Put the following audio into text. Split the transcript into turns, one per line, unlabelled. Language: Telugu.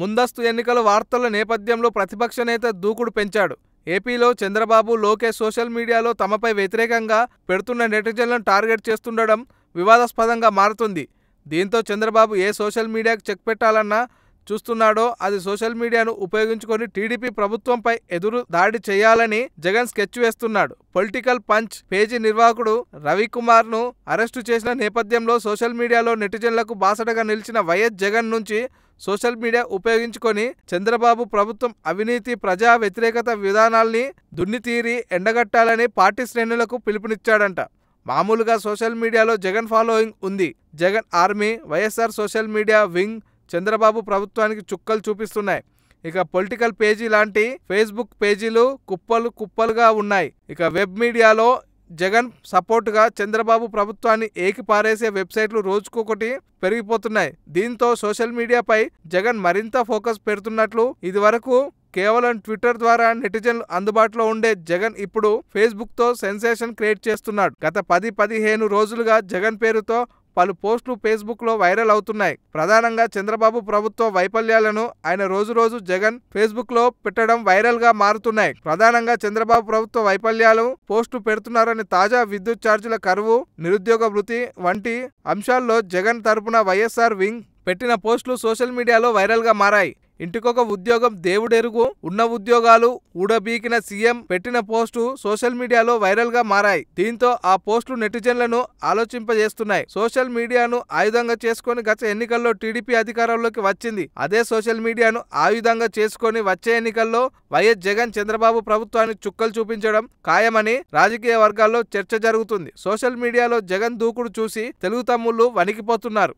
ముందస్తు ఎన్నికల వార్తల నేపథ్యంలో ప్రతిపక్ష నేత దూకుడు పెంచాడు. ఏపీలో చంద్రబాబు లోకేష్ సోషల్ మీడియాలో తమపై వ్యతిరేకంగా పెడుతున్న నెటిజన్లను టార్గెట్ చేస్తుండడం వివాదాస్పదంగా మారుతుంది. దీంతో చంద్రబాబు ఏ సోషల్ మీడియాకు చెక్ పెట్టాలన్నా చూస్తున్నాడో అది సోషల్ మీడియాను ఉపయోగించుకొని టీడీపీ ప్రభుత్వంపై ఎదురు దాడి చేయాలని జగన్ స్కెచ్ వేస్తున్నాడు. పొలిటికల్ పంచ్ పేజీ నిర్వాహకుడు రవికుమార్ను అరెస్టు చేసిన నేపథ్యంలో సోషల్ మీడియాలో నెటిజన్లకు బాసటగా నిలిచిన వైఎస్ జగన్ నుంచి సోషల్ మీడియా ఉపయోగించుకొని చంద్రబాబు ప్రభుత్వం అవినీతి ప్రజా వ్యతిరేకత విధానాల్ని దున్నితీరి ఎండగట్టాలని పార్టీ శ్రేణులకు పిలుపునిచ్చాడంట. మామూలుగా సోషల్ మీడియాలో జగన్ ఫాలోయింగ్ ఉంది. Jagan army YSR social media wing Chandrababu ప్రభుత్వానికి చుక్కలు చూపిస్తున్నాయి. ఇక పొలిటికల్ పేజీ లాంటి ఫేస్బుక్ పేజీలు కుప్పలు కుప్పలుగా ఉన్నాయి. ఇక వెబ్ మీడియాలో జగన్ సపోర్టుగా చంద్రబాబు ప్రభుత్వాన్ని ఏకిపారేసే వెబ్సైట్లు రోజుకొకటి పెరిగిపోతున్నాయి. దీంతో సోషల్ మీడియాపై జగన్ మరింత ఫోకస్ పెడుతున్నట్లు ఇదివరకు కేవలం ట్విట్టర్ ద్వారా నెటిజన్లు అందుబాటులో ఉండే జగన్ ఇప్పుడు ఫేస్బుక్తో సెన్సేషన్ క్రియేట్ చేస్తున్నాడు. గత పది పదిహేను రోజులుగా జగన్ పేరుతో పలు పోస్టులు ఫేస్బుక్లో వైరల్ అవుతున్నాయి. ప్రధానంగా చంద్రబాబు ప్రభుత్వ వైఫల్యాలను ఆయన రోజురోజు జగన్ ఫేస్బుక్లో పెట్టడం వైరల్గా మారుతున్నాయి. ప్రధానంగా చంద్రబాబు ప్రభుత్వ వైఫల్యాలు పోస్టు పెడుతున్నారని తాజా విద్యుత్ ఛార్జీల కరువు నిరుద్యోగ వృత్తి వంటి అంశాల్లో జగన్ తరపున వైఎస్ఆర్ వింగ్ పెట్టిన పోస్టులు సోషల్ మీడియాలో వైరల్గా మారాయి. ఇంటికొక ఉద్యోగం దేవుడెరుగు. ఉన్న ఉద్యోగాలు ఊడబీకిన సీఎం పెట్టిన పోస్టు సోషల్ మీడియాలో వైరల్గా మారాయి. దీంతో ఆ పోస్టులు నెటిజన్లను ఆలోచింపజేస్తున్నాయి. సోషల్ మీడియాను ఆయుధంగా చేసుకొని గత ఎన్నికల్లో టీడీపీ అధికారంలోకి వచ్చింది. అదే సోషల్ మీడియాను ఆయుధంగా చేసుకుని వచ్చే ఎన్నికల్లో వైఎస్ జగన్ చంద్రబాబు ప్రభుత్వాన్ని చుక్కలు చూపించడం ఖాయమని రాజకీయ వర్గాల్లో చర్చ జరుగుతుంది. సోషల్ మీడియాలో జగన్ దూకుడు చూసి తెలుగు తమ్ముళ్ళు వణికిపోతున్నారు.